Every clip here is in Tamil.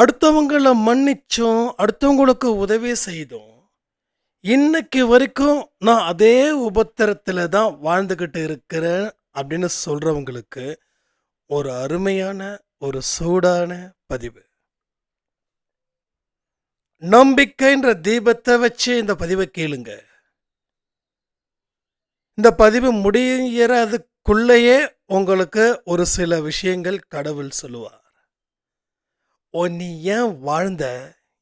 அடுத்தவங்களை மன்னிச்சோம், அடுத்தவங்களுக்கு உதவி செய்தோம். இன்னைக்கு வரைக்கும் நான் அதே உபத்திரத்தில் தான் வாழ்ந்துக்கிட்டு இருக்கிறேன் அப்படின்னு சொல்கிறவங்களுக்கு ஒரு அருமையான, ஒரு சூடான பதிவு. நம்பிக்கைன்ற தீபத்தை வச்சு இந்த பதிவை கேளுங்க. இந்த பதிவு முடியறதுக்குள்ளேயே உங்களுக்கு ஒரு சில விஷயங்கள் கடவுள் சொல்லுவார். "ஓ! நீ ஏன் வாழ்ந்த?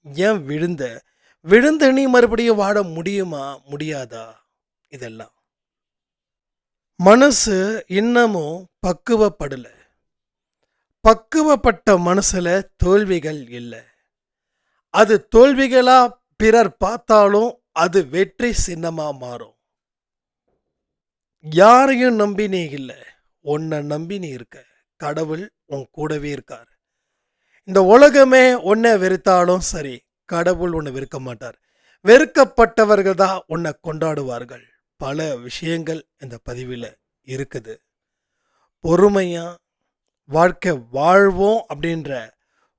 ஏன் விழுந்த? விழுந்த நீ மறுபடியும் வாழ முடியுமா? முடியாதா?" இதெல்லாம். மனசு இன்னமும் பக்குவப்படலை பக்குவப்பட்ட மனசுல தோல்விகள் இல்லை அது தோல்விகளாக பிறர் பார்த்தாலும் அது வெற்றி சின்னமாக மாறும். யாரையும் நம்பி நீ உன்னை உன்ன நம்பி நீ இருக்க. கடவுள் உன் கூடவே இருக்கார் இந்த உலகமே உன்ன வெறுத்தாலும் சரி, கடவுள் உன்ன வெறுக்க மாட்டார். வெறுக்கப்பட்டவர்கள் தான் உன்ன கொண்டாடுவார்கள். பல விஷயங்கள் இந்த பதிவில இருக்குது. பொறுமையா வாழ்க்கை வாழ்வோம் அப்படின்ற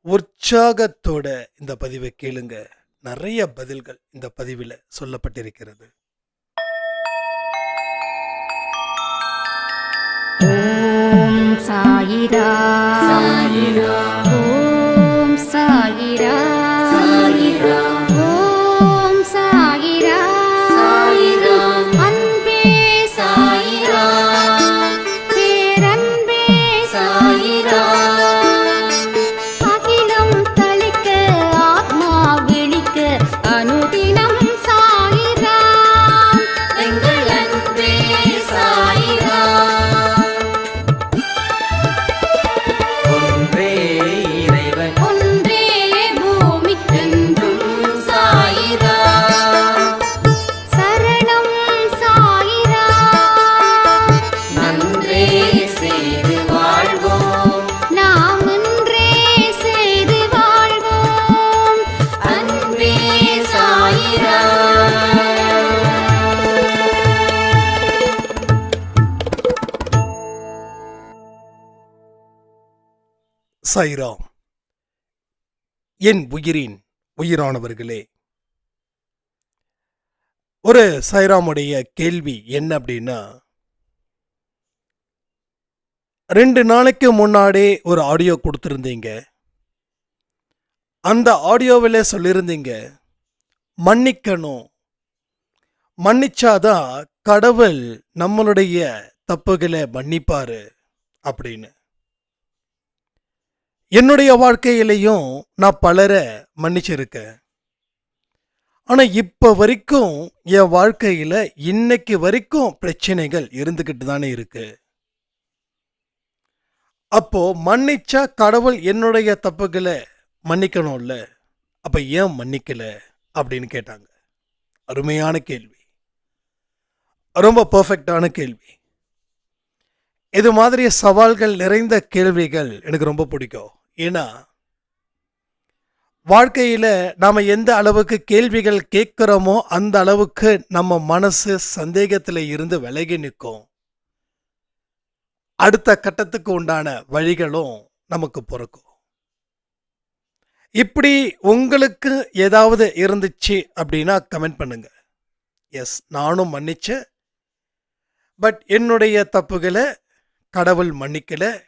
உற்சாகத்தோட இந்த பதிவ கேளுங்க. நெறைய பதில்கள் இந்த பதிவில சொல்லப்பட்டிருக்கிறது. ஓம் சாயிரா சாயிரா சாயிரா. சாயிரா. சைராம் என் உயிரின் உயிரானவர்களே. ஒரு சைராமுடைய கேள்வி என்ன அப்படின்னா ரெண்டு நாளைக்கு முன்னாடி ஒரு ஆடியோ கொடுத்துருந்தீங்க அந்த ஆடியோவில் சொல்லியிருந்தீங்க, மன்னிக்கணும். மன்னிச்சாதான் கடவுள் நம்மளுடைய தப்புகளை மன்னிப்பாரு அப்படின்னு. என்னுடைய வாழ்க்கையிலையும் நான் பலரை மன்னிச்சிருக்கேன். ஆனால் இப்போ வரைக்கும் என் வாழ்க்கையில் இன்னைக்கு வரைக்கும் பிரச்சனைகள் இருந்துக்கிட்டு தானே இருக்கு. அப்போ மன்னிச்சா கடவுள் என்னுடைய தப்புகளை மன்னிக்கணும்ல. அப்போ ஏன் மன்னிக்கல? அப்படின்னு கேட்டாங்க. அருமையான கேள்வி. ரொம்ப பெர்ஃபெக்ட்டான கேள்வி. இது மாதிரி சவால்கள் நிறைந்த கேள்விகள் எனக்கு ரொம்ப பிடிக்கும். ஏன்னா வாழ்க்கையில் நாம் எந்த அளவுக்கு கேள்விகள் கேட்குறோமோ அந்த அளவுக்கு நம்ம மனசு சந்தேகத்தில் இருந்து விலகி நிற்கும் அடுத்த கட்டத்துக்கு உண்டான வழிகளும் நமக்கு பிறக்கும் இப்படி உங்களுக்கு ஏதாவது இருந்துச்சு அப்படின்னா கமெண்ட் பண்ணுங்க. எஸ் நானும் மன்னிச்சேன். பட் என்னுடைய தப்புகளை கடவுள் மன்னிக்கலை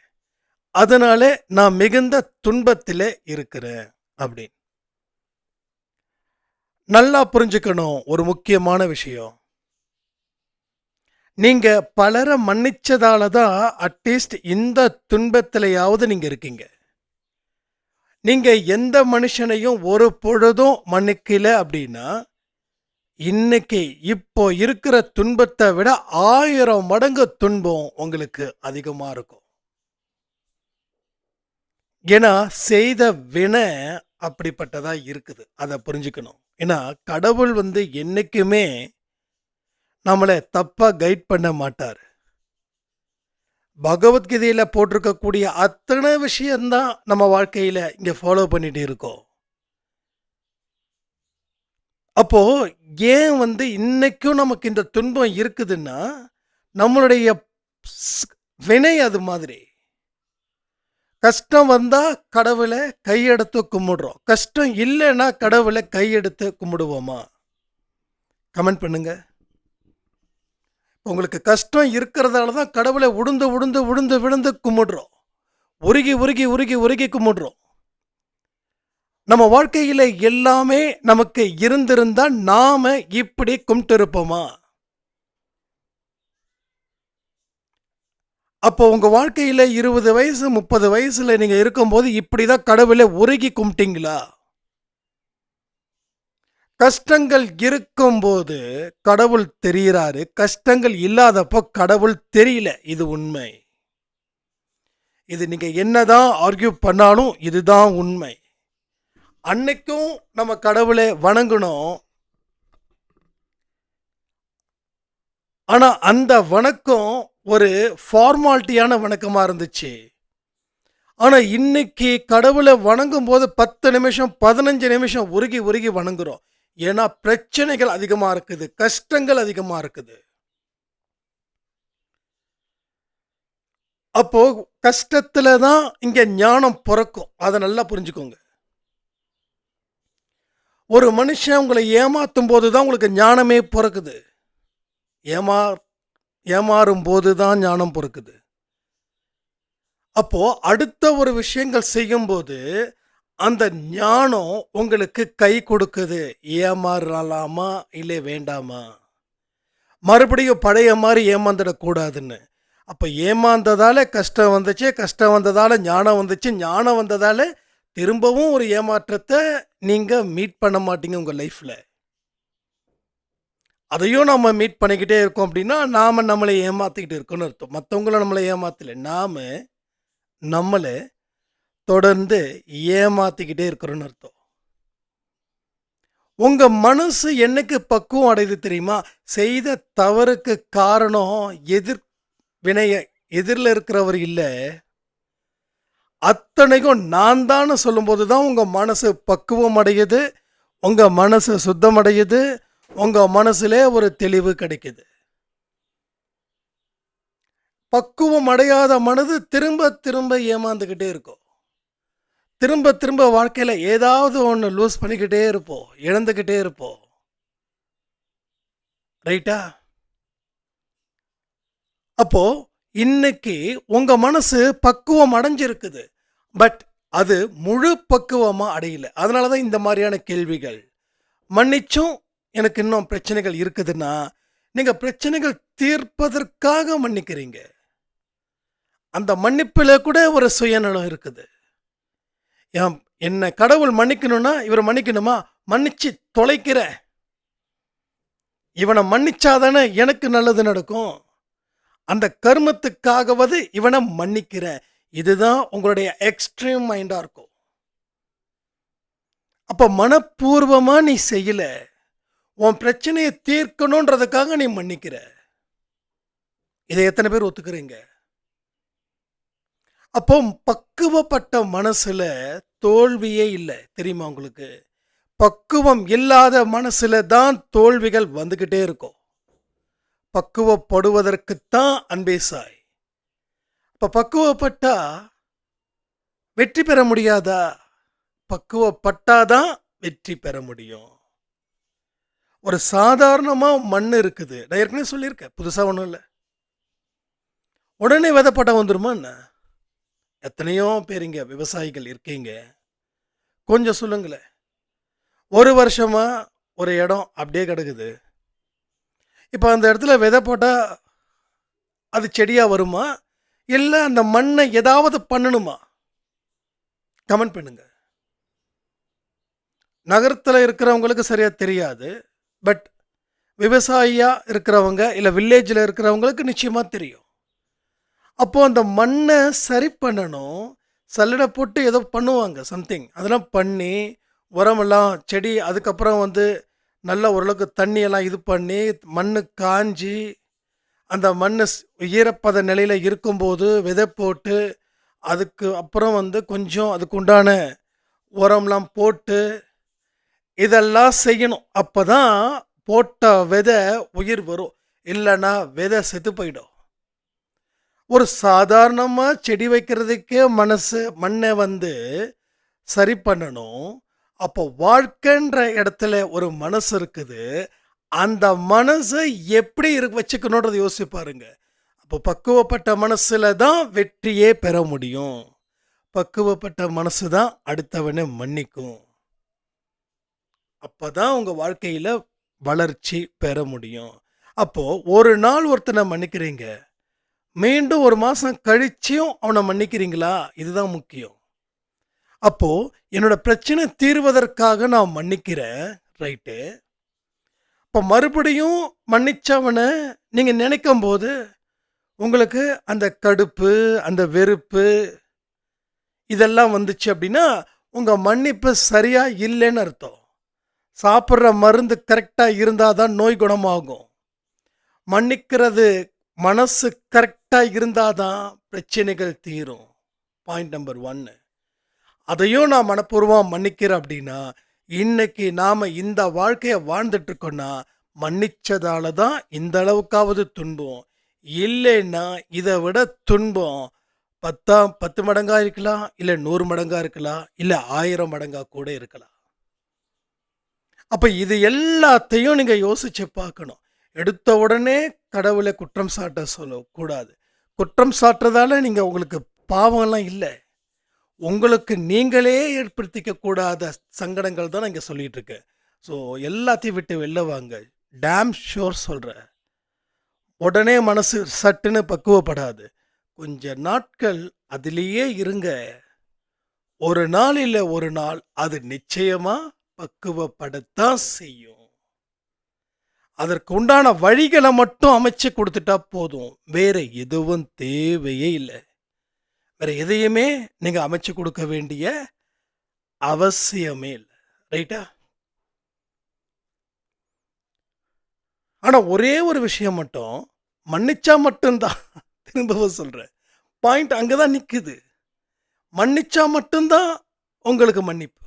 அதனாலே நான் மிகுந்த துன்பத்திலே இருக்கிறேன் அப்படின்னு. நல்லா புரிஞ்சுக்கணும் ஒரு முக்கியமான விஷயம். நீங்க பலரை மன்னிச்சதால தான் அட்லீஸ்ட் இந்த துன்பத்திலையாவது நீங்க இருக்கீங்க. நீங்க எந்த மனுஷனையும் ஒரு பொழுதும் மன்னிக்கல அப்படின்னா, இன்னைக்கு இப்போ இருக்கிற துன்பத்தை விட ஆயிரம் மடங்கு துன்பம் உங்களுக்கு அதிகமாக இருக்கும். ஏன்னா செய்த வினை அப்படிப்பட்டதா இருக்குது. அதை புரிஞ்சுக்கணும். ஏன்னா கடவுள் வந்து என்னைக்குமே நம்மளை தப்பாக கைட் பண்ண மாட்டார் பகவத்கீதையில் போட்டிருக்கக்கூடிய அத்தனை விஷயந்தான் நம்ம வாழ்க்கையில் இங்கே ஃபாலோ பண்ணிட்டு இருக்கோம். அப்போ ஏன் வந்து இன்னைக்கும் நமக்கு இந்த துன்பம் இருக்குதுன்னா, நம்மளுடைய வினை அது மாதிரி. கஷ்டம் வந்தால் கடவுளை கையெடுத்து கும்பிடுறோம். கஷ்டம் இல்லைன்னா கடவுளை கையெடுத்து கும்பிடுவோமா? கமெண்ட் பண்ணுங்க. உங்களுக்கு கஷ்டம் இருக்கிறதால தான் கடவுளை உடுந்து உடுந்து உடுந்து விழுந்து கும்பிடுறோம். உருகி உருகி உருகி உருகி கும்பிடுறோம். நம்ம வாழ்க்கையில் எல்லாமே நமக்கு இருந்திருந்தால் நாம் இப்படி கும்பிட்டு இருப்போமா அப்போ உங்கள் வாழ்க்கையில் இருபது வயசு முப்பது வயசில் நீங்கள் இருக்கும்போது இப்படி தான் கடவுளை உருகி கும்பிட்டீங்களா? கஷ்டங்கள் இருக்கும்போது கடவுள் தெரிகிறாரு கஷ்டங்கள் இல்லாதப்போ கடவுள் தெரியல. இது உண்மை. இது நீங்கள் என்னதான் ஆர்கியூ பண்ணாலும் இதுதான் உண்மை. அன்னைக்கும் நம்ம கடவுளை வணங்கணும் ஆனால் அந்த வணக்கம் ஒரு ஃபார்மாலிட்டியான வணக்கமாக இருந்துச்சு. ஆனால் இன்னைக்கு கடவுளை வணங்கும் போது பத்து நிமிஷம் பதினஞ்சு நிமிஷம் உருகி உருகி வணங்குறோம். ஏன்னா பிரச்சனைகள் அதிகமாக இருக்குது கஷ்டங்கள் அதிகமாக இருக்குது. அப்போ கஷ்டத்துல தான் இங்க ஞானம் பிறக்கும். அதை நல்லா புரிஞ்சுக்கோங்க. ஒரு மனுஷன் உங்களை ஏமாத்தும் போது தான் உங்களுக்கு ஞானமே பிறக்குது. ஏமா ஏமாறும் போது தான் ஞானம் பொறுக்குது. அப்போ அடுத்த ஒரு விஷயங்கள் செய்யும்போது அந்த ஞானம் உங்களுக்கு கை கொடுக்குது. ஏமாறலாமா இல்லை வேண்டாமா? மறுபடியும் பழைய மாதிரி ஏமாந்துடக்கூடாதுன்னு. அப்போ ஏமாந்ததால் கஷ்டம் வந்துச்சு கஷ்டம் வந்ததால் ஞானம் வந்துச்சு ஞானம் வந்ததால் திரும்பவும் ஒரு ஏமாற்றத்தை நீங்கள் மீட் பண்ண மாட்டீங்க உங்கள் லைஃப்பில் அதையும் நம்ம மீட் பண்ணிக்கிட்டே இருக்கோம் அப்படின்னா நாம் நம்மளை ஏமாற்றிக்கிட்டு இருக்கோம்னு அர்த்தம். மற்றவங்கள நம்மளை ஏமாற்றலை நாம நம்மளை தொடர்ந்து ஏமாற்றிக்கிட்டே இருக்கிறோன்னு அர்த்தம். உங்கள் மனசு என்னைக்கு பக்குவம் அடையுது தெரியுமா? செய்த தவறுக்கு காரணம் எதிர் வினைய எதிரில் இருக்கிறவர் இல்லை. அத்தனைக்கும் நான் தான் சொல்லும்போது தான் உங்கள் மனசு பக்குவம் அடையுது உங்கள் மனசு சுத்தம் உங்கள் உங்க ஒரு தெளிவு கிடைக்குது. பக்குவம் அடையாத மனது திரும்ப திரும்ப ஏமாந்துக்கிட்டே இருக்கும். திரும்ப திரும்ப வாழ்க்கையில் ஏதாவது ஒன்று லூஸ் பண்ணிக்கிட்டே இருப்போம் இழந்துக்கிட்டே இருப்போம். ரைட்டா? அப்போ இன்னைக்கு உங்க மனசு பக்குவம் அடைஞ்சிருக்குது. பட் அது முழு பக்குவமாக அடையல. அதனால தான் இந்த மாதிரியான கேள்விகள். மன்னிச்சும் எனக்கு இன்னும் பிரச்சனைகள் இருக்குதுன்னா நீங்கள் பிரச்சனைகள் தீர்ப்பதற்காக மன்னிக்கிறீங்க. அந்த மன்னிப்பில் கூட ஒரு சுயநலம் இருக்குது. ஏன் என்னை கடவுள் மன்னிக்கணும்னா இவரை மன்னிக்கணுமா? மன்னிச்சு தொலைக்கிற இவனை மன்னிச்சாதானே எனக்கு நல்லது நடக்கும். அந்த கர்மத்துக்காகவது இவனை மன்னிக்கிறேன். இதுதான் உங்களுடைய எக்ஸ்ட்ரீம் மைண்டாக இருக்கும். அப்போ மனப்பூர்வமாக நீ செய்யல. உன் பிரச்சனையை தீர்க்கணுன்றதுக்காக நீ மன்னிக்கிற. இதை எத்தனை பேர் ஒத்துக்கிறீங்க? அப்போ பக்குவப்பட்ட மனசில் தோல்வியே இல்லை. தெரியுமா உங்களுக்கு? பக்குவம் இல்லாத மனசில் தான் தோல்விகள் வந்துக்கிட்டே இருக்கும். பக்குவப்படுவதற்குத்தான் அன்பே சாய். இப்போ பக்குவப்பட்டா வெற்றி பெற முடியாதா? பக்குவப்பட்டாதான் வெற்றி பெற முடியும். ஒரு சாதாரணமாக மண் இருக்குது. நான் ஏற்கனவே சொல்லியிருக்கேன். புதுசாக ஒன்றும் இல்லை. உடனே விதைப்பட்டம் வந்துருமா என்ன? எத்தனையோ பேர் இங்கே விவசாயிகள் இருக்கீங்க. கொஞ்சம் சொல்லுங்களேன். ஒரு வருஷமாக ஒரு இடம் அப்படியே கிடக்குது. இப்போ அந்த இடத்துல விதை போட்டால் அது செடியாக வருமா? இல்லை அந்த மண்ணை ஏதாவது பண்ணணுமா? கமெண்ட் பண்ணுங்க. நகரத்தில் இருக்கிறவங்களுக்கு சரியாக தெரியாது. பட் விவசாயியாக இருக்கிறவங்க இல்லை வில்லேஜில் இருக்கிறவங்களுக்கு நிச்சயமாக தெரியும். அப்போது அந்த மண்ணை சரி பண்ணணும். சல்லடை போட்டு ஏதோ பண்ணுவாங்க சம்திங் அதெல்லாம் பண்ணி உரமெல்லாம் செடி அதுக்கப்புறம் வந்து நல்ல ஓரளவுக்கு தண்ணியெல்லாம் இது பண்ணி மண் காஞ்சி அந்த மண் ஈரப்பத நிலையில் இருக்கும்போது விதை போட்டு அதுக்கு அப்புறம் வந்து கொஞ்சம் அதுக்கு உண்டான உரம்லாம் போட்டு இதெல்லாம் செய்யணும். அப்போ தான் போட்ட விதை உயிர் வரும். இல்லைன்னா விதை செத்து போயிடும். ஒரு சாதாரணமாக செடி வைக்கிறதுக்கே மனசு மண்ணை வந்து சரி பண்ணணும். அப்போ வாழ்க்கைன்ற இடத்துல ஒரு மனசு இருக்குது. அந்த மனசை எப்படி இரு வச்சுக்கணுன்றதை யோசிப்பாருங்க அப்போ பக்குவப்பட்ட மனசில் தான் வெற்றியே பெற முடியும். பக்குவப்பட்ட மனசு தான் அடுத்தவனை மன்னிக்கும். அப்போ தான் உங்கள் வாழ்க்கையில் வளர்ச்சி பெற முடியும். அப்போது ஒரு நாள் ஒருத்தனை மன்னிக்கிறீங்க. மீண்டும் ஒரு மாதம் கழிச்சியும் அவனை மன்னிக்கிறீங்களா? இதுதான் முக்கியம். அப்போது என்னோட பிரச்சனை தீர்வதற்காக நான் மன்னிக்கிறேன். ரைட்டு. இப்போ மறுபடியும் மன்னிச்சவனை நீங்கள் நினைக்கும் போது உங்களுக்கு அந்த கடுப்பு அந்த வெறுப்பு இதெல்லாம் வந்துச்சு அப்படின்னா உங்கள் மன்னிப்பு சரியாக இல்லைன்னு அர்த்தம். சாப்பிட்ற மருந்து கரெக்டாக இருந்தால் தான் நோய் குணமாகும். மன்னிக்கிறது மனசு கரெக்டாக இருந்தால் தான் பிரச்சனைகள் தீரும். பாயிண்ட் நம்பர் ஒன்று அதையும் நான் மனப்பூர்வம் மன்னிக்கிறேன் அப்படின்னா இன்னைக்கு நாம் இந்த வாழ்க்கையை வாழ்ந்துட்டுருக்கோன்னா மன்னிச்சதால தான் இந்த அளவுக்காவது துன்பம். இல்லைன்னா இதை விட துன்பம் பத்தாம் பத்து மடங்காக இருக்கலாம் இல்லை நூறு மடங்காக இருக்கலாம் இல்லை ஆயிரம் மடங்காக கூட இருக்கலாம். அப்போ இது எல்லாத்தையும் நீங்கள் யோசித்து பார்க்கணும். எடுத்த உடனே கடவுளை குற்றம் சாட்ட சொல்லக்கூடாது குற்றம் சாட்டுறதால நீங்கள் உங்களுக்கு பாவம்லாம் இல்லை. உங்களுக்கு நீங்களே ஏற்படுத்திக்க கூடாத சங்கடங்கள் தான் இங்கே இங்க இருக்கேன் ஸோ எல்லாத்தையும் விட்டு வெளில வாங்க. டேம் ஷோர் சொல்கிற உடனே மனசு சட்டுன்னு பக்குவப்படாது. கொஞ்ச நாட்கள் அதிலேயே இருங்க. ஒரு நாள் இல்லை ஒரு நாள். அது நிச்சயமாக பக்குவப்படத்தான் செய்யும். அதற்கு உண்டான வழிகளை மட்டும் அமைச்சு கொடுத்துட்டா போதும். வேற எதுவும் தேவையே இல்லை. வேற எதையுமே நீங்க அமைச்சு கொடுக்க வேண்டிய அவசியமே இல்லை. ரைட்டா? ஆனா ஒரே ஒரு விஷயம் மட்டும் மன்னிச்சா மட்டும்தான். திரும்பவும் சொல்றேன். பாயிண்ட் அங்கதான் நிக்குது. மன்னிச்சா மட்டும்தான் உங்களுக்கு மன்னிப்பு.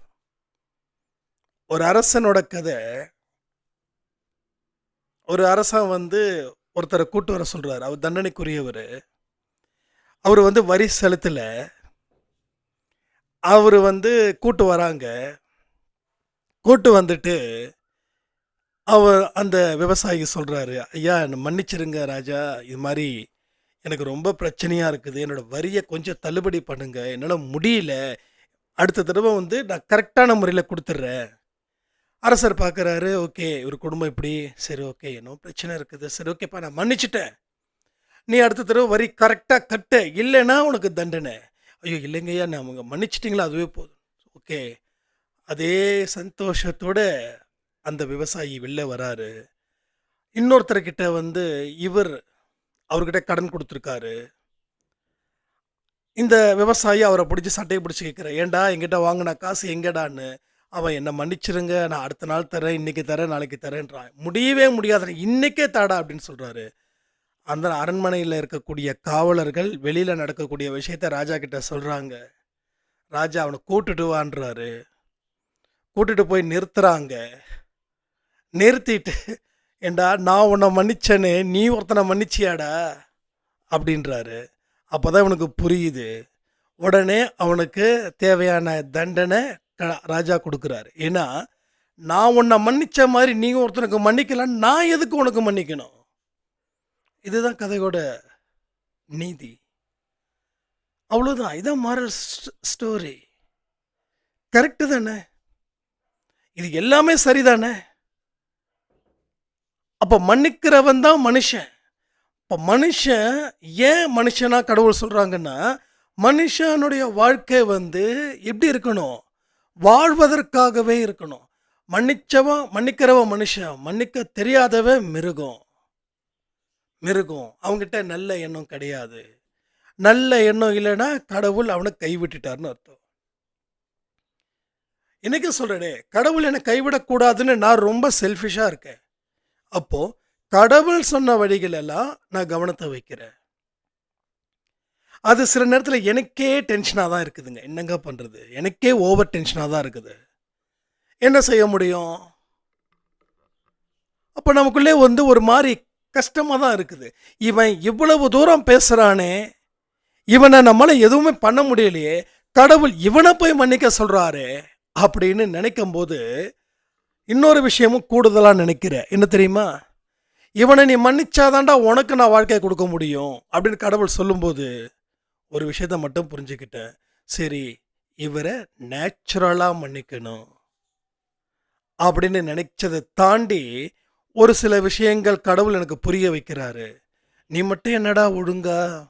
ஒரு அரசனோட கதை. ஒரு அரசன் வந்து ஒருத்தரை கூட்டு வர சொல்கிறார் அவர் தண்டனைக்குரியவர். அவர் வந்து வரி செலுத்தலை. அவர் வந்து கூட்டு வராங்க. கூட்டு வந்துட்டு அவர் அந்த விவசாயி சொல்கிறாரு ஐயா என்னை மன்னிச்சிருங்க ராஜா. இது மாதிரி எனக்கு ரொம்ப பிரச்சனையாக இருக்குது. என்னோட வரியை கொஞ்சம் தள்ளுபடி பண்ணுங்கள் என்னால் முடியல. அடுத்த தடவை வந்து நான் கரெக்டான முறையில் கொடுத்துட்றேன். அரசர் பார்க்குறாரு ஓகே இவர் குடும்பம் இப்படி சரி ஓகே என்ன பிரச்சனை இருக்குது சரி ஓகேப்பா நான் மன்னிச்சிட்டேன். நீ அடுத்த தடவை வரி கரெக்டாக கட்டு இல்லைன்னா உனக்கு தண்டனை. ஐயோ இல்லைங்கய்யா நான் அவங்க மன்னிச்சிட்டிங்களா அதுவே போதும். ஓகே. அதே சந்தோஷத்தோட அந்த விவசாயி வெளில வராரு. இன்னொருத்தர்கிட்ட வந்து இவர் அவர்கிட்ட கடன் கொடுத்துருக்காரு. இந்த விவசாயி அவரை பிடிச்சி சட்டையை பிடிச்சி கேட்குற ஏன்டா எங்கிட்ட வாங்கின காசு எங்கடான்னு? அவன் என்னை மன்னிச்சிருங்க நான் அடுத்த நாள் தரேன் இன்றைக்கி தரேன் நாளைக்கு தரேன்றான். முடியவே முடியாத இன்றைக்கே தாடா அப்படின்னு சொல்கிறாரு அந்த அரண்மனையில் இருக்கக்கூடிய காவலர்கள் வெளியில் நடக்கக்கூடிய விஷயத்த ராஜா கிட்ட சொல்கிறாங்க ராஜா அவனை கூட்டுட்டு வான்றாரு. கூட்டுட்டு போய் நிறுத்துறாங்க. நிறுத்திட்டு ஏண்டா நான் உன்னை மன்னிச்சனே நீ ஒருத்தனை மன்னிச்சியாடா? அப்படின்றாரு. அப்போதான் இவனுக்கு புரியுது. உடனே அவனுக்கு தேவையான தண்டனை ராஜா கொடுக்குறாரு. ஏன்னா நான் உன்னை மன்னிச்ச மாதிரி நீங்கள் ஒருத்தனுக்கு மன்னிக்கல நான் எதுக்கு உனக்கு மன்னிக்கணும்? இதுதான் கதையோட நீதி. அவ்வளோதான் இதான் மாரல் ஸ்டோரி கரெக்டு தானே? இது எல்லாமே சரிதானே? அப்போ மன்னிக்கிறவன் தான் மனுஷன். இப்போ மனுஷன் ஏன் மனுஷனா கடவுள் சொல்கிறாங்கன்னா மனுஷனுடைய வாழ்க்கை வந்து எப்படி இருக்கணும்? வாழ்வதற்காகவே இருக்கணும். மன்னிச்சவன் மன்னிக்கிறவன் மனுஷன் மன்னிக்க தெரியாதவன் மிருகம். மிருகம். அவங்ககிட்ட நல்ல எண்ணம் கிடையாது. நல்ல எண்ணம் இல்லைன்னா கடவுள் அவனை கைவிட்டுட்டார்னு அர்த்தம். இன்னைக்கு சொல்கிறேனே கடவுள் என்னை கைவிடக்கூடாதுன்னு நான் ரொம்ப செல்ஃபிஷாக இருக்கேன். அப்போது கடவுள் சொன்ன வழிகளெல்லாம் நான் கவனத்தை வைக்கிறேன். அது சில நேரத்தில் எனக்கே டென்ஷனாக தான் இருக்குதுங்க. என்னங்க பண்ணுறது எனக்கே ஓவர் டென்ஷனாக தான் இருக்குது. என்ன செய்ய முடியும்? அப்போ நமக்குள்ளே வந்து ஒரு மாதிரி கஷ்டமாக தான் இருக்குது. இவன் இவ்வளவு தூரம் பேசுகிறானே இவனை நம்மளால் எதுவுமே பண்ண முடியலையே. கடவுள் இவனை போய் மன்னிக்க சொல்கிறாரு அப்படின்னு நினைக்கும் போது இன்னொரு விஷயமும் கூடுதலாக நினைக்கிறேன் என்ன தெரியுமா? இவனை நீ மன்னிச்சாதான்டா உனக்கு நான் வாழ்க்கையை கொடுக்க முடியும் அப்படின்னு கடவுள் சொல்லும்போது ஒரு விஷயத்த மட்டும் புரிஞ்சுக்கிட்டேன். சரி இவரை நேச்சுரலாக மன்னிக்கணும். அப்படின்னு நினைச்சதை தாண்டி ஒரு சில விஷயங்கள் கடவுள் எனக்கு புரிய வைக்கிறாரு. நீ மட்டும் என்னடா ஒழுங்கா?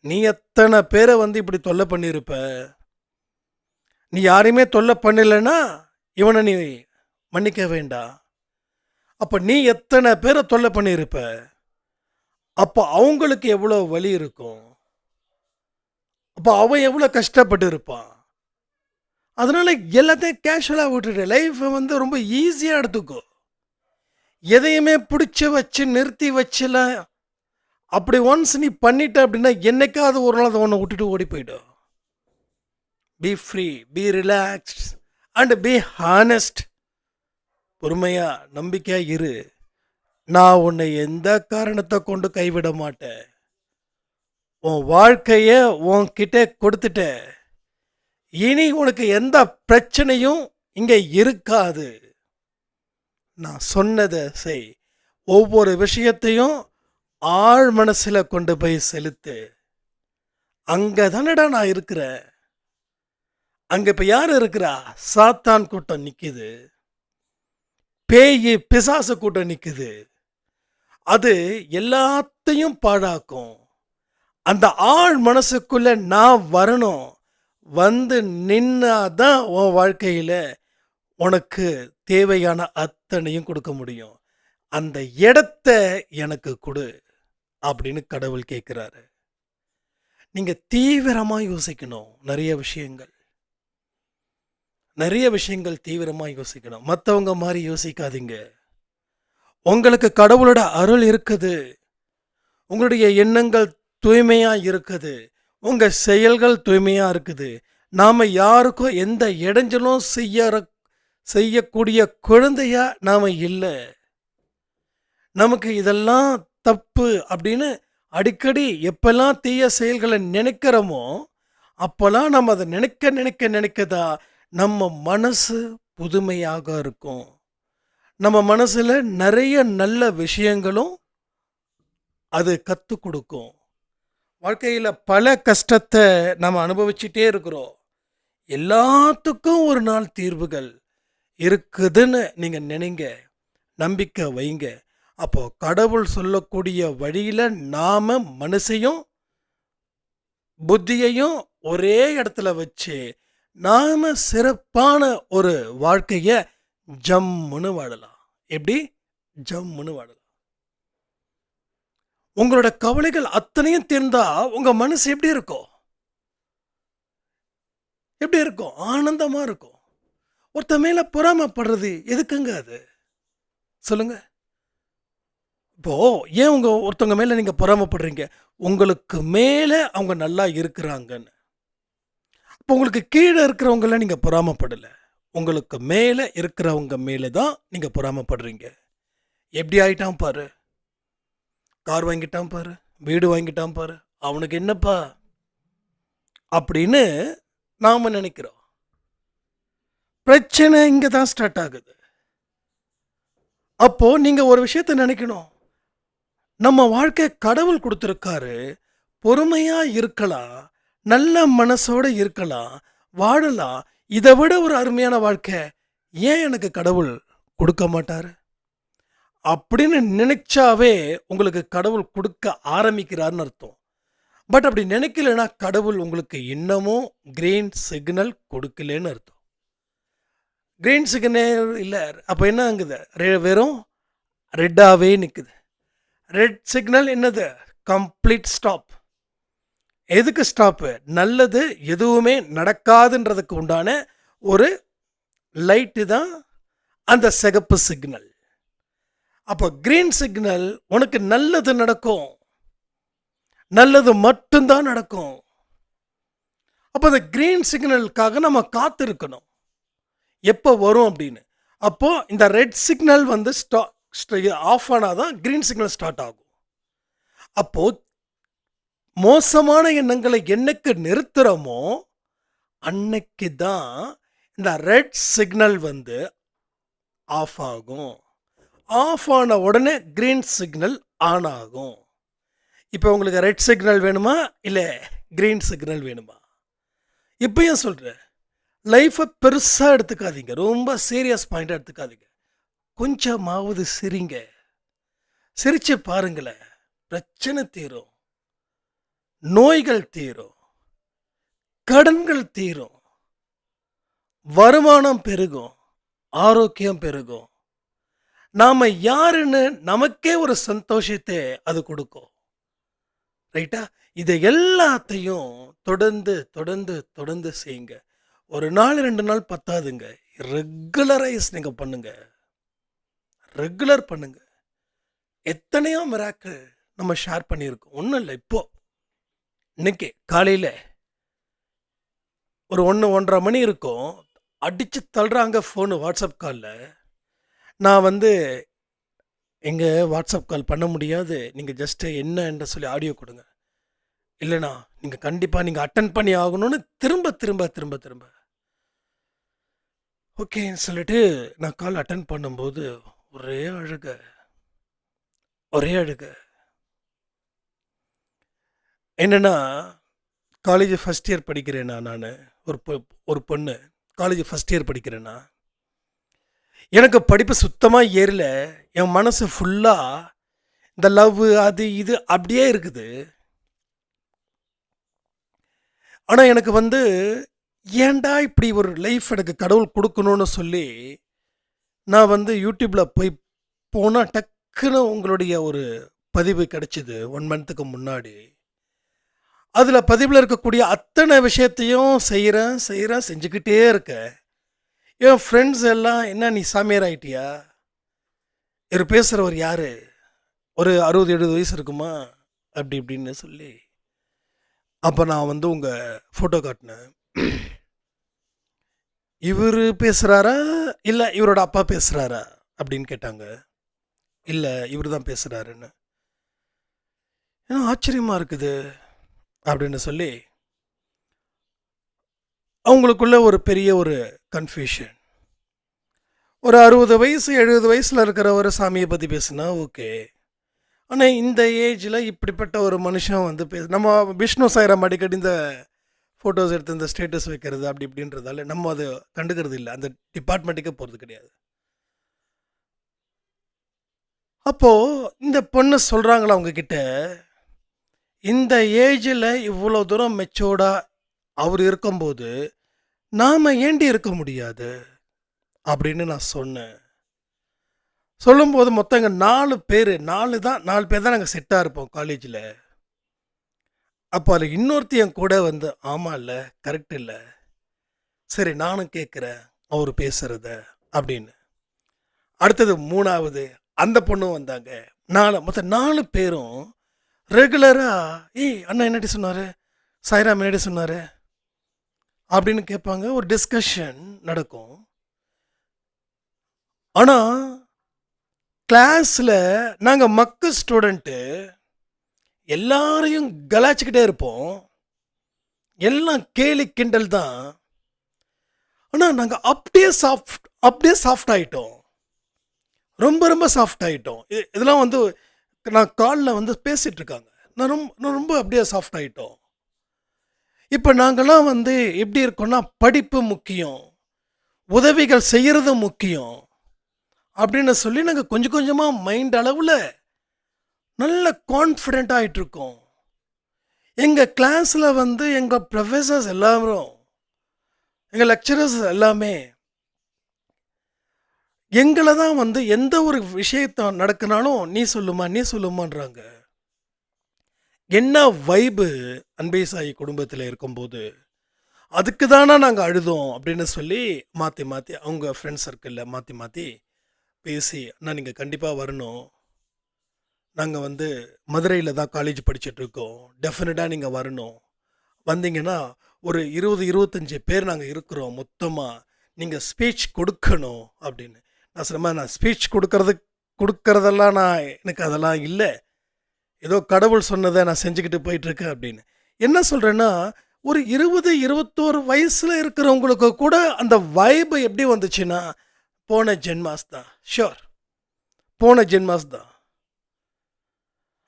நீ எத்தனை பேரை வந்து இப்படி தொல்லை பண்ணியிருப்ப? நீ யாரையுமே தொல்லை பண்ணலைன்னா இவனை நீ மன்னிக்க வேண்டாம். அப்போ நீ எத்தனை பேரை தொல்லை பண்ணியிருப்ப? அப்போ அவங்களுக்கு எவ்வளோ வலி இருக்கும்? அப்போ அவன் எவ்வளோ கஷ்டப்பட்டு இருப்பான்? அதனால் எல்லாத்தையும் கேஷுவலாக விட்டுட்டு லைஃப்பை வந்து ரொம்ப ஈஸியாக எடுத்துக்கோ. எதையுமே பிடிச்சி வச்சு நிறுத்தி வச்சல அப்படி ஒன்ஸ் நீ பண்ணிட்ட அப்படின்னா என்னைக்காவது ஒரு நாள் அதை ஒன்று விட்டுட்டு ஓடி போயிடும். Be free be relaxed and be honest பொறுமையாக நம்பிக்கையாக இரு. நான் உன்னை எந்த காரணத்தை கொண்டு கைவிட மாட்டேன். உன் வாழ்க்கையை உன்கிட்ட கொடுத்துட்ட இனி உனக்கு எந்த பிரச்சனையும் இங்கே இருக்காது. நான் சொன்னதை செய். ஒவ்வொரு விஷயத்தையும் ஆழ் மனசில் கொண்டு போய் செலுத்து. அங்கே தானடா நான் இருக்கிறேன். அங்கே இப்போ யார் இருக்கிறா? சாத்தான் கூட்டம் நிற்கிது பேய் பிசாசு கூட்டம் நிற்குது அது எல்லாத்தையும் பாழாக்கும். அந்த ஆழ் மனசுக்குள்ள நான் வரணும். வந்து நின்னாதான் உன் வாழ்க்கையில் உனக்கு தேவையான அத்தனையும் கொடுக்க முடியும். அந்த இடத்த எனக்கு கொடு அப்படின்னு கடவுள் கேட்குறாரு. நீங்கள் தீவிரமாக யோசிக்கணும். நிறைய விஷயங்கள். நிறைய விஷயங்கள் தீவிரமாக யோசிக்கணும். மற்றவங்க மாதிரி யோசிக்காதீங்க. உங்களுக்கு கடவுளோட அருள் இருக்குது. உங்களுடைய எண்ணங்கள் தூய்மையாக இருக்குது. உங்கள் செயல்கள் தூய்மையாக இருக்குது. நாம் யாருக்கும் எந்த இடைஞ்சலும் செய்ய செய்யக்கூடிய குழந்தையா நாம் இல்லை. நமக்கு இதெல்லாம் தப்பு அப்படின்னு அடிக்கடி எப்பெல்லாம் தீய செயல்களை நினைக்கிறோமோ அப்போல்லாம் நம்ம அதை நினைக்க நினைக்க நினைக்கதா நம்ம மனசு புதுமையாக இருக்கும். நம்ம மனசில் நிறைய நல்ல விஷயங்களும் அது கற்றுக் கொடுக்கும். வாழ்க்கையில் பல கஷ்டத்தை நம்ம அனுபவிச்சுட்டே இருக்கிறோம். எல்லாத்துக்கும் ஒரு நாள் தீர்வுகள் இருக்குதுன்னு நீங்கள் நினைங்க. நம்பிக்கை வைங்க. அப்போது கடவுள் சொல்லக்கூடிய வழியில் நாம் மனசையும் புத்தியையும் ஒரே இடத்துல வச்சு நாம் சிறப்பான ஒரு வாழ்க்கையை ஜம்முன்னு வாழலாம். எப்படி? ஜம்முன்னு வாழலாம். உங்களோட கவலைகள் அத்தனையும் தீர்ந்தா உங்க மனசு எப்படி இருக்கும்? எப்படி இருக்கும்? ஆனந்தமா இருக்கும். ஒருத்த மேல பொறாமப்படுறது எதுக்குங்க அது? சொல்லுங்க. இப்போ ஏன் உங்க ஒருத்தவங்க மேல நீங்க பொறாமப்படுறீங்க? உங்களுக்கு மேல அவங்க நல்லா இருக்கிறாங்கன்னு. அப்போ உங்களுக்கு கீழே இருக்கிறவங்கள நீங்க பொறாமப்படல. உங்களுக்கு மேலே இருக்கிறவங்க மேலே தான் நீங்கள் பொறாமப்படுறீங்க. எப்படி ஆயிட்டான் பாரு. கார் வாங்கிட்டான் பாரு வீடு வாங்கிட்டான் பாரு அவனுக்கு என்னப்பா அப்படின்னு நாம் நினைக்கிறோம். பிரச்சனை இங்கே தான் ஸ்டார்ட் ஆகுது. அப்போது நீங்கள் ஒரு விஷயத்த நினைக்கணும். நம்ம வாழ்க்கை கடவுள் கொடுத்துருக்காரு பொறுமையாக இருக்கலாம் நல்ல மனசோட இருக்கலாம் வாழலாம். இதை விட ஒரு அருமையான வாழ்க்கை ஏன் எனக்கு கடவுள் கொடுக்க மாட்டாரு? அப்படின்னு நினைச்சாவே உங்களுக்கு கடவுள் கொடுக்க ஆரம்பிக்கிறாருன்னு அர்த்தம். பட் அப்படி நினைக்கலனா கடவுள் உங்களுக்கு இன்னமும் கிரீன் சிக்னல் கொடுக்கலன்னு அர்த்தம். கிரீன் சிக்னல் இல்லை அப்போ என்ன ஆகுது? ரெ- வெறும் ரெட்டாகவே நிற்குது ரெட் சிக்னல் என்னது? கம்ப்ளீட் ஸ்டாப் எதுக்கு ஸ்டாப்பு நல்லது எதுவுமே நடக்காதுன்றதுக்கு உண்டான ஒரு லைட்டு தான் அந்த சிகப்பு சிக்னல் அப்போ கிரீன் சிக்னல் உனக்கு நல்லது நடக்கும். நல்லது மட்டும்தான் நடக்கும். அப்போ அந்த கிரீன் சிக்னலுக்காக நம்ம காத்திருக்கணும். எப்போ வரும் அப்படின்னு? அப்போது இந்த ரெட் சிக்னல் வந்து ஸ்டா ஆஃப் ஆனால் தான் க்ரீன் சிக்னல் ஸ்டார்ட் ஆகும். அப்போது மோசமான எண்ணங்களை என்னைக்கு நிறுத்துகிறோமோ அன்னைக்கு தான் இந்த ரெட் சிக்னல் வந்து ஆஃப் ஆகும். ஆஃப் ஆன உடனே க்ரீன் சிக்னல் ஆன் ஆகும். இப்போ உங்களுக்கு ரெட் சிக்னல் வேணுமா? இல்லை க்ரீன் சிக்னல் வேணுமா? இப்போ ஏன் சொல்கிறேன் லைஃப்பை பெருசாக எடுத்துக்காதீங்க. ரொம்ப சீரியஸ் பாயிண்டாக எடுத்துக்காதீங்க. கொஞ்சமாவது சிரிங்க. சிரித்து பாருங்களேன். பிரச்சனை தீரும். நோய்கள் தீரும். கடன்கள் தீரும். வருமானம் பெருகும். ஆரோக்கியம் பெருகும். நாம் யாருன்னு நமக்கே ஒரு சந்தோஷத்தை அது கொடுக்கும். ரைட்டா? இதை எல்லாத்தையும் தொடர்ந்து தொடர்ந்து தொடர்ந்து செய்யுங்க. ஒரு நாள் ரெண்டு நாள் பத்தாதுங்க. ரெகுலரைஸ் நீங்கள் பண்ணுங்க. ரெகுலர் பண்ணுங்க. எத்தனையோ மிராக்கள் நம்ம ஷேர் பண்ணியிருக்கோம். ஒன்றும் இல்லை இப்போ. இன்னைக்கு காலையில் ஒரு ஒன்று ஒன்றரை மணி இருக்கும். அடித்து தள்ளுறாங்க ஃபோனு வாட்ஸ்அப் காலில் நான் வந்து எங்க வாட்ஸ்அப் கால் பண்ண முடியாது. நீங்கள் ஜஸ்ட்டு என்னன்ற சொல்லி ஆடியோ கொடுங்க. இல்லைண்ணா நீங்கள் கண்டிப்பாக நீங்கள் அட்டன் பண்ணி ஆகணும்னு திரும்ப திரும்ப திரும்ப திரும்ப. ஓகேன்னு சொல்லிட்டு நான் கால் அட்டன் பண்ணும்போது ஒரே அழுக. ஒரே அழுக. என்னென்னா காலேஜ் ஃபஸ்ட் இயர் படிக்கிறேன்னா நான்? ஒரு பொ- ஒரு பொண்ணு. காலேஜ் ஃபஸ்ட் இயர் படிக்கிறேன்னா எனக்கு படிப்பு சுத்தமாக ஏறல. என் மனசு ஃபுல்லாக இந்த லவ் அது இது அப்படியே இருக்குது. ஆனால் எனக்கு வந்து ஏண்டா இப்படி ஒரு லைஃப் எனக்கு கடவுள் கொடுக்கணும்னு சொல்லி நான் வந்து யூடியூப்பில் போய் போனால் டக்குன்னு உங்களுடைய ஒரு பதிவு கிடச்சிது ஒன் மந்த்துக்கு முன்னாடி. அதில் பதிவில் இருக்கக்கூடிய அத்தனை விஷயத்தையும் செய்கிறேன் செய்கிறேன் செஞ்சுக்கிட்டே இருக்கேன். என் ஃப்ரெண்ட்ஸ் எல்லாம் என்ன நீ சாமியார் ஆயிட்டியா? இவர் பேசுகிறவர் யார்? ஒரு அறுபது எழுபது வயசு இருக்குமா? அப்படி இப்படின்னு சொல்லி அப்போ நான் வந்து உங்கள் ஃபோட்டோ காட்டினேன். இவர் பேசுகிறாரா இல்லை இவரோட அப்பா பேசுகிறாரா அப்படின்னு கேட்டாங்க. இல்லை இவர் தான் பேசுகிறாருன்னு ஏன்னா ஆச்சரியமாக இருக்குது அப்படின்னு சொல்லி அவங்களுக்குள்ள ஒரு பெரிய ஒரு கன்ஃபியூஷன் ஒரு அறுபது வயசு எழுபது வயசில் இருக்கிற ஒரு சாமியை பற்றி பேசுனா ஓகே. ஆனால் இந்த ஏஜில் இப்படிப்பட்ட ஒரு மனுஷன் வந்து பேச நம்ம விஷ்ணு சாயிரம் அடிக்கடி இந்த ஃபோட்டோஸ் எடுத்து இந்த ஸ்டேட்டஸ் வைக்கிறது அப்படி இப்படின்றதால நம்ம அதை கண்டுக்கிறது இல்லை. அந்த டிபார்ட்மெண்ட்டுக்கே போகிறது கிடையாது. அப்போது இந்த பொண்ணு சொல்கிறாங்களா அவங்கக்கிட்ட இந்த ஏஜில் இவ்வளோ தூரம் மெச்சோர்டாக அவர் இருக்கும்போது நாம் ஏண்டி இருக்க முடியாது? அப்படின்னு நான் சொன்னேன். சொல்லும்போது மொத்தம் இங்கே நாலு பேர் நாலு தான் நாலு பேர் தான் நாங்கள் செட்டாக இருப்போம் காலேஜில் அப்போ அதில் இன்னொருத்தி என் கூட வந்து ஆமாம் இல்லை கரெக்ட் இல்லை. சரி நானும் கேட்குறேன் அவர் பேசுகிறத அப்படின்னு. அடுத்தது மூணாவது அந்த பொண்ணும் வந்தாங்க. நாலு மொத்தம் நாலு பேரும் ரெகுலராக ஏய் அண்ணா என்னடி சொன்னார்? சாய்ராம் என்னடி சொன்னார்? அப்படின்னு கேட்பாங்க. ஒரு டிஸ்கஷன் நடக்கும். ஆனால் கிளாஸில் நாங்கள் மக்கு ஸ்டூடெண்ட்டு எல்லாரையும் கலாச்சிக்கிட்டே இருப்போம். எல்லாம் கேலி கிண்டல் தான். ஆனால் நாங்கள் அப்படியே சாஃப்ட் அப்படியே சாஃப்ட் ஆகிட்டோம் ரொம்ப ரொம்ப சாஃப்ட் ஆகிட்டோம் இதெல்லாம் வந்து நான் காலில் வந்து பேசிகிட்ருக்காங்க நான் ரொம்ப நான் ரொம்ப அப்படியே சாஃப்ட் ஆகிட்டோம் இப்போ நாங்கள்லாம் வந்து எப்படி இருக்கோம்னா படிப்பு முக்கியம் உதவிகள் செய்கிறது முக்கியம் அப்படின்னு சொல்லி நாங்கள் கொஞ்சம் கொஞ்சமாக மைண்ட் அளவில் நல்ல கான்ஃபிடென்ட் ஆகிட்டுருக்கோம் எங்கள் கிளாஸில் வந்து எங்கள் ப்ரொஃபஸர்ஸ் எல்லாரும் எங்கள் லெக்சரர்ஸ் எல்லாமே எங்களை தான் வந்து எந்த ஒரு விஷயத்த நடக்குனாலும் நீ சொல்லுமா நீ சொல்லுமான்றாங்க. என்ன வைபு அன்பே சாயி குடும்பத்தில் இருக்கும்போது? அதுக்கு தானே நாங்கள் அழுதோம் அப்படின்னு சொல்லி மாற்றி மாற்றி அவங்க ஃப்ரெண்ட் சர்க்கிளில் மாற்றி மாற்றி பேசி அண்ணா நீங்கள் கண்டிப்பாக வரணும். நாங்கள் வந்து மதுரையில் தான் காலேஜ் படிச்சுட்ருக்கோம் டெஃபினட்டாக நீங்கள் வரணும். வந்தீங்கன்னா ஒரு இருபது இருபத்தஞ்சி பேர் நாங்கள் இருக்கிறோம் மொத்தமாக நீங்கள் ஸ்பீச் கொடுக்கணும் அப்படின்னு. நான் சொன்னேன் நான் ஸ்பீச் கொடுக்கறது கொடுக்கறதெல்லாம் நான் எனக்கு அதெல்லாம் இல்லை. ஏதோ கடவுள் சொன்னதை நான் செஞ்சுக்கிட்டு போயிட்டுருக்கேன் அப்படின்னு. என்ன சொல்கிறேன்னா ஒரு இருபது இருபத்தோரு வயசில் இருக்கிறவங்களுக்கு கூட அந்த வைபு எப்படி வந்துச்சுன்னா போன ஜென்மாஸ் தான் ஷோர் போன ஜென்மாஸ் தான்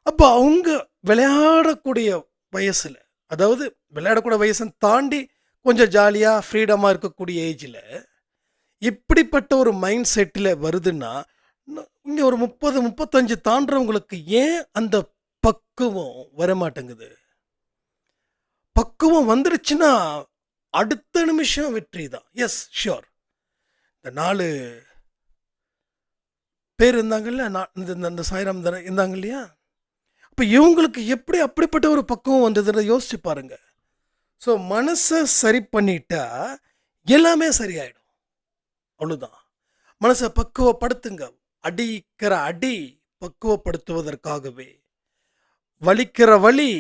அப்போ அவங்க விளையாடக்கூடிய வயசில் அதாவது விளையாடக்கூடிய வயசை தாண்டி கொஞ்சம் ஜாலியாக ஃப்ரீடமாக இருக்கக்கூடிய ஏஜில் இப்படிப்பட்ட ஒரு மைண்ட் செட்டில் வருதுன்னா இங்கே ஒரு முப்பது முப்பத்தஞ்சு தாண்டுறவங்களுக்கு ஏன் அந்த பக்குவம் வரமாட்டேங்குது. பக்குவம் வந்துருச்சுன்னா அடுத்த நிமிஷம் வெற்றி தான். எஸ் ஷியோர் இந்த நாலு பேர் இருந்தாங்கல்ல இந்த இந்த- இந்த சாய்ராம் தர இருந்தாங்க இல்லையா? அப்போ இவங்களுக்கு எப்படி அப்படிப்பட்ட ஒரு பக்குவம் வந்ததுன்னு யோசிச்சு பாருங்க. ஸோ மனசை சரி பண்ணிட்டா எல்லாமே சரியாயிடும். அவ்வளோதான் மனசை பக்குவப்படுத்துங்க. அடிக்கிற அடி பக்குவப்படுத்துவதற்காகவே. வலிக்கிற வழி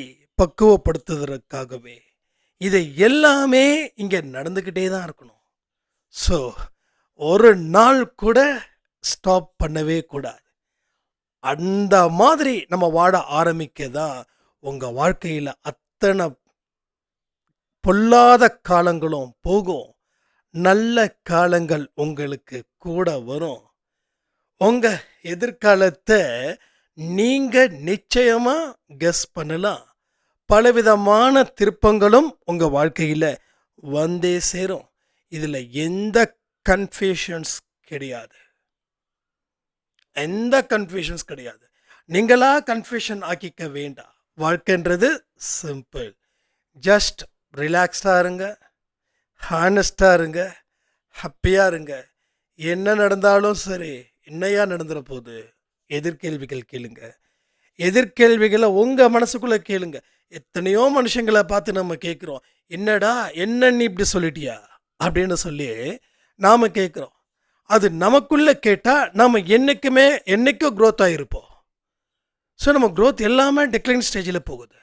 பக்குவப்படுத்துவதற்காகவே இதை எல்லாமே இங்கே நடந்துக்கிட்டே தான் இருக்கணும். ஸோ ஒரு நாள் கூட ஸ்டாப் பண்ணவே கூடாது. அந்த மாதிரி நம்ம வாட ஆரம்பிக்க தான் உங்கள் வாழ்க்கையில் அத்தனை பொல்லாத காலங்களும் போகும். நல்ல காலங்கள் உங்களுக்கு கூட வரும். உங்கள் எதிர்காலத்தை நீங்கள் நிச்சயமாக கெஸ் பண்ணலாம். பலவிதமான திருப்பங்களும் உங்கள் வாழ்க்கையில் வந்தே சேரும். இதில் எந்த கன்ஃபியூஷன்ஸ் கிடையாது. எந்த கன்ஃபியூஷன்ஸ் கிடையாது. நீங்களாக கன்ஃபியூஷன் ஆக்கிக்க வேண்டாம். வாழ்க்கைன்றது சிம்பிள் ஜஸ்ட் ரிலாக்ஸ்டாக இருங்க. ஹானஸ்டாக இருங்க. ஹாப்பியாக இருங்க. என்ன நடந்தாலும் சரி என்னையா நடந்துட போகுது எதிர்கேள்விகள் கேளுங்க. எதிர்கேள்விகளை உங்கள் மனசுக்குள்ளே கேளுங்க. எத்தனையோ மனுஷங்களை பார்த்து நம்ம கேட்குறோம். என்னடா என்ன நீ இப்படி சொல்லிட்டியா? அப்படின்னு சொல்லி நாம் கேட்குறோம். அது நமக்குள்ளே கேட்டால் நாம் என்றைக்குமே என்றைக்கும் க்ரோத் ஆகிருப்போம் ஸோ நம்ம க்ரோத் எல்லாமே டெக்ளைன் ஸ்டேஜில் போகுது.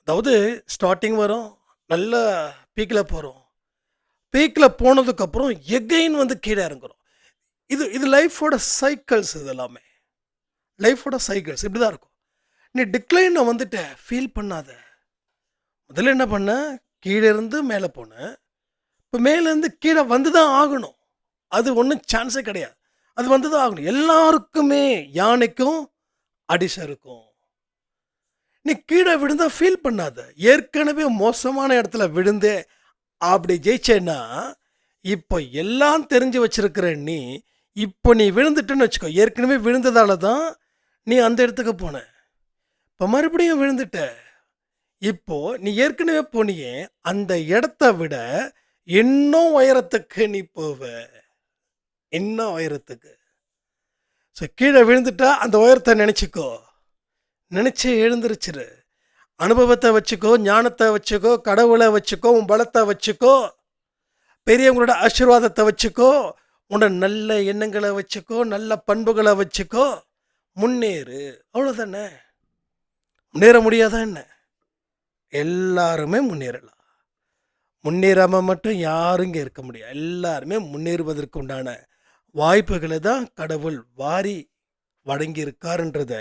அதாவது ஸ்டார்டிங் வரும் நல்ல பீக்கில் போகிறோம் பீக்கில் போனதுக்கப்புறம் எகைன் வந்து கீழே இறங்குறோம். இது இது லைஃபோட சைக்கிள்ஸ் இது எல்லாமே லைஃபோட சைக்கிள்ஸ் இப்படி தான் இருக்கும். நீ டிக்ளைனை வந்துட்ட ஃபீல் பண்ணாத. முதல்ல என்ன பண்ண? கீழே இருந்து மேலே போனேன் இப்போ மேலேருந்து கீழே வந்து தான் ஆகணும். அது ஒன்றும் சான்ஸே கிடையாது. அது வந்து தான் ஆகணும். எல்லாருக்குமே யானைக்கும் அடிசை இருக்கும். நீ கீழே விழுந்தா ஃபீல் பண்ணாத. ஏற்கனவே மோசமான இடத்துல விழுந்தே அப்படி ஜெயிச்சேன்னா இப்போ எல்லாம் தெரிஞ்சு வச்சிருக்கிற நீ இப்போ நீ விழுந்துட்டேன்னு வச்சுக்கோ. ஏற்கனவே விழுந்ததால தான் நீ அந்த இடத்துக்கு போன. இப்போ மறுபடியும் விழுந்துட்ட. இப்போது நீ ஏற்கனவே போனியே அந்த இடத்த விட இன்னும் உயரத்துக்கு நீ போவ. இன்னும் உயரத்துக்கு. ஸோ கீழே விழுந்துட்டா அந்த உயரத்தை நினச்சிக்கோ. நினச்சி எழுந்திருச்சிரு. அனுபவத்தை வச்சுக்கோ ஞானத்தை வச்சுக்கோ கடவுளை வச்சுக்கோ உன் பலத்தை வச்சுக்கோ பெரியவங்களோட ஆசீர்வாதத்தை வச்சுக்கோ உன்னோட நல்ல எண்ணங்களை வச்சுக்கோ நல்ல பண்புகளை வச்சுக்கோ முன்னேறு. அவ்வளோதானே முன்னேற முடியாதா என்ன? எல்லாருமே முன்னேறலாம். முன்னேறாமல் மட்டும் யாரும் இங்கே இருக்க முடியாது. எல்லாருமே முன்னேறுவதற்கு உண்டான வாய்ப்புகளை தான் கடவுள் வாரி வழங்கியிருக்காருன்றத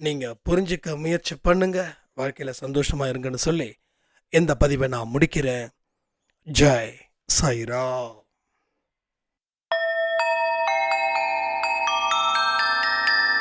நீங்கள் புரிஞ்சுக்க முயற்சி பண்ணுங்கள் வாழ்க்கையில் சந்தோஷமாக இருங்கன்னு சொல்லி இந்த பதிவை நான் முடிக்கிறேன். ஜெய் சாய்ரா